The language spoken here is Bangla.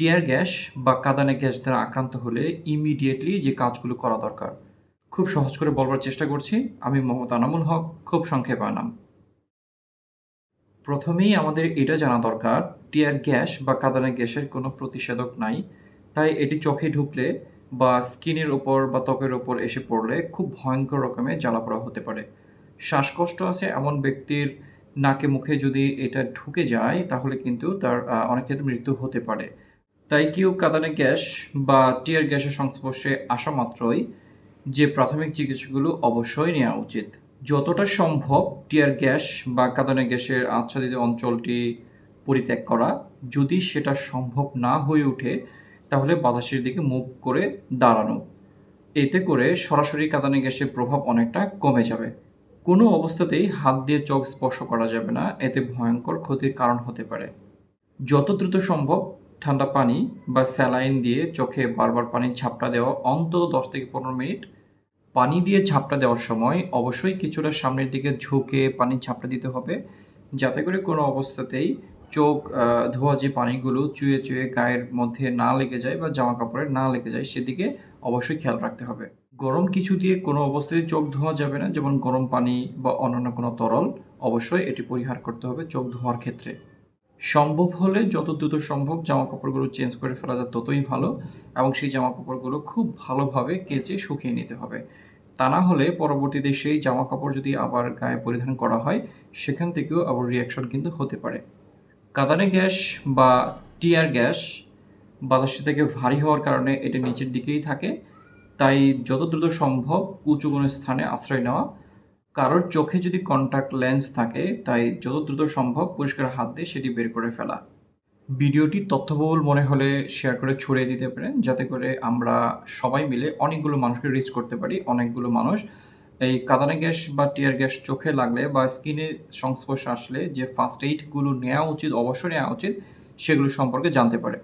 টিয়ার গ্যাস বা কাঁদানে গ্যাস দ্বারা আক্রান্ত হলে ইমিডিয়েটলি যে কাজগুলো করা দরকার। খুব সহজ করে বলবার চেষ্টা করছি। আমি মোহাম্মদ আনামুল হক, খুব সংক্ষেপে আনাম। প্রথমেই আমাদের এটা জানা দরকার, টিয়ার গ্যাস বা কাঁদানে গ্যাসের কোনো প্রতিষেধক নাই। তাই এটি চোখে ঢুকলে বা স্কিনের ওপর বা ত্বকের ওপর এসে পড়লে খুব ভয়ঙ্কর রকমের জ্বালাপোড়া হতে পারে। শ্বাসকষ্ট আছে এমন ব্যক্তির নাকে মুখে যদি এটা ঢুকে যায়, তাহলে কিন্তু তার অনেক ক্ষেত্রে মৃত্যু হতে পারে। তাই কেউ কাঁদানে গ্যাস বা টিয়ার গ্যাসের সংস্পর্শে আসা মাত্রই যে প্রাথমিক চিকিৎসাগুলো অবশ্যই নেওয়া উচিত। যতটা সম্ভব টিয়ার গ্যাস বা কাঁদানে গ্যাসের আচ্ছাদিত অঞ্চলটি পরিত্যাগ করা। যদি সেটা সম্ভব না হয়ে ওঠে, তাহলে বাতাসের দিকে মুখ করে দাঁড়ানো। এতে করে সরাসরি কাঁদানে গ্যাসের প্রভাব অনেকটা কমে যাবে। কোনো অবস্থাতেই হাত দিয়ে চোখ স্পর্শ করা যাবে না। এতে ভয়ঙ্কর ক্ষতির কারণ হতে পারে। যত দ্রুত সম্ভব ঠান্ডা পানি বা স্যালাইন দিয়ে চোখে বারবার পানি ঝাপটা দেওয়া, অন্তত দশ থেকে পনেরো মিনিট পানি দিয়ে ঝাপটা দেওয়ার সময় অবশ্যই কিছুটা সামনের দিকে ঝুঁকে পানি ঝাপটা দিতে হবে। যাতে করে কোনো অবস্থাতেই চোখ ধোয়া যে পানিগুলো চুয়ে চুয়ে গায়ের মধ্যে না লেগে যায় বা জামা কাপড়ে না লেগে যায়, সেদিকে অবশ্যই খেয়াল রাখতে হবে। গরম কিছু দিয়ে কোনো অবস্থায় চোখ ধোয়া যাবে না। যেমন গরম পানি বা অন্যান্য কোনো তরল, অবশ্যই এটি পরিহার করতে হবে চোখ ধোয়ার ক্ষেত্রে। সম্ভব হলে যত দ্রুত সম্ভব জামা কাপড়গুলো চেঞ্জ করে ফেলা যায়, ততই ভালো। এবং সেই জামা কাপড়গুলো খুব ভালোভাবে কেচে শুকিয়ে নিতে হবে। তা না হলে পরবর্তীতে সেই জামা কাপড় যদি আবার গায়ে পরিধান করা হয়, সেখান থেকেও আবার রিয়াকশন কিন্তু হতে পারে। কাদানে গ্যাস বা টিয়ার গ্যাস বাতাসে থেকে ভারী হওয়ার কারণে এটা নিচের দিকেই থাকে। তাই যত দ্রুত সম্ভব উঁচু কোনো স্থানে আশ্রয় নেওয়া কারোর চোখে যদি কন্টাক্ট লেন্স থাকে, তাই যত দ্রুত সম্ভব পরিষ্কার হাত দিয়ে সেটি বের করে ফেলা। ভিডিওটি তথ্যবহুল মনে হলে শেয়ার করে ছড়িয়ে দিতে পারেন, যাতে করে আমরা সবাই মিলে অনেকগুলো মানুষকে রিচ করতে পারি, অনেকগুলো মানুষ এই কাদানে গ্যাস বা টিয়ার গ্যাস চোখে লাগলে বা স্কিনে সংস্পর্শে আসলে যে ফার্স্ট এইডগুলো নেওয়া উচিত, অবশ্যই নেওয়া উচিত, সেগুলো সম্পর্কে জানতে পারে।